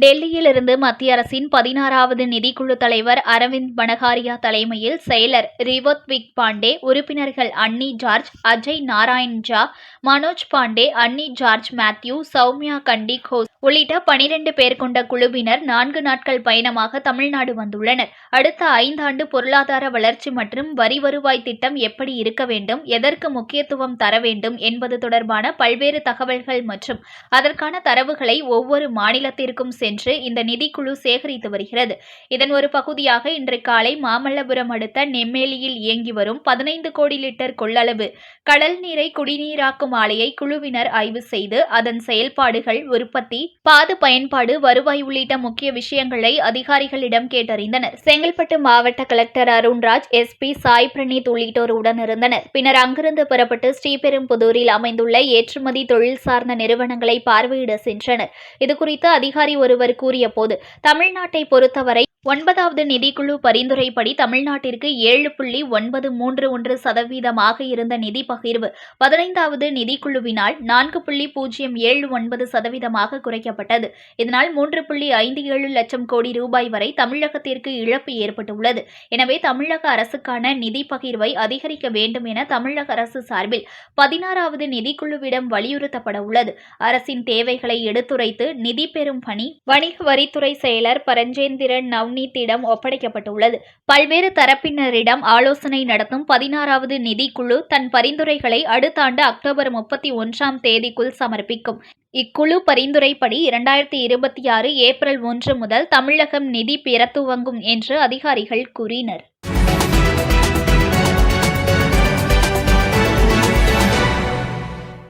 டெல்லியிலிருந்து மத்திய அரசின் பதினாறாவது நிதிக்குழு தலைவர் அரவிந்த் பனகாரியா தலைமையில் செயலர் ரிவத்விக் பாண்டே உறுப்பினர்கள் Annie George Ajay Narayan Jha Manoj Pandey Annie George Mathew Soumya Kanti Ghosh உள்ளிட்ட பனிரெண்டு பேர் கொண்ட குழுவினர் நான்கு நாட்கள் பயணமாக தமிழ்நாடு வந்துள்ளனர். அடுத்த ஐந்தாண்டு பொருளாதார வளர்ச்சி மற்றும் வரி வருவாய் திட்டம் எப்படி இருக்க வேண்டும் எதற்கு முக்கியத்துவம் தர வேண்டும் என்பது தொடர்பான பல்வேறு தகவல்கள் மற்றும் அதற்கான தரவுகளை ஒவ்வொரு மாநிலத்திற்கும் சென்று என்று இந்த நிதிக்குழு சேகரித்து வருகிறது. இதன் ஒரு பகுதியாக இன்று காலை மாமல்லபுரம் அடுத்த நெம்மேலியில் இயங்கி வரும் பதினைந்து கோடி லிட்டர் கொள்ளளவு கடல் நீரை குடிநீராக்கும் ஆலையை குழுவினர் ஆய்வு செய்து அதன் செயல்பாடுகள் உற்பத்தி பாது பயன்பாடு வருவாய் உள்ளிட்ட முக்கிய விஷயங்களை அதிகாரிகளிடம் கேட்டறிந்தனர். செங்கல்பட்டு மாவட்ட கலெக்டர் அருண்ராஜ் எஸ்பி சாய் பிரணீத் உள்ளிட்டோர் உடனிருந்தனர். பின்னர் அங்கிருந்து புறப்பட்டு ஸ்ரீபெரும்புதூரில் அமைந்துள்ள ஏற்றுமதி தொழில் சார்ந்த நிறுவனங்களை பார்வையிட சென்றனர். இதுகுறித்து அதிகாரி ஒருவர் ஒருவர் கூறியபோது தமிழ்நாட்டை பொறுத்தவரை ஒன்பதாவது நிதிக்குழு பரிந்துரைப்படி தமிழ்நாட்டிற்கு ஏழு புள்ளி ஒன்பது மூன்று ஒன்று சதவீதமாக இருந்த நிதி பகிர்வு பதினைந்தாவது நிதிக்குழுவினால் நான்கு புள்ளி பூஜ்ஜியம் ஏழு ஒன்பது சதவீதமாக குறைக்கப்பட்டது. இதனால் மூன்று புள்ளி ஐந்து ஏழு லட்சம் கோடி ரூபாய் வரை தமிழகத்திற்கு இழப்பு ஏற்பட்டுள்ளது. எனவே தமிழக அரசுக்கான நிதி பகிர்வை அதிகரிக்க வேண்டும் என தமிழக அரசு சார்பில் பதினாறாவது நிதிக்குழுவிடம் வலியுறுத்தப்பட உள்ளது. அரசின் தேவைகளை எடுத்துரைத்து நிதி பெறும் பணி வணிக வரித்துறை செயலர் பரஞ்சேந்திரன் நவ்னீத்திடம் ஒப்படைக்கப்பட்டுள்ளது. பல்வேறு தரப்பினரிடம் ஆலோசனை நடத்தும் பதினாறாவது நிதிக்குழு தன் பரிந்துரைகளை அடுத்த ஆண்டு அக்டோபர் முப்பத்தி ஒன்றாம் தேதிக்குள் சமர்ப்பிக்கும். இக்குழு பரிந்துரைப்படி இரண்டாயிரத்தி இருபத்தி ஆறு ஏப்ரல் ஒன்று முதல் தமிழகம் நிதி பெற துவங்கும் என்று அதிகாரிகள் கூறினர்.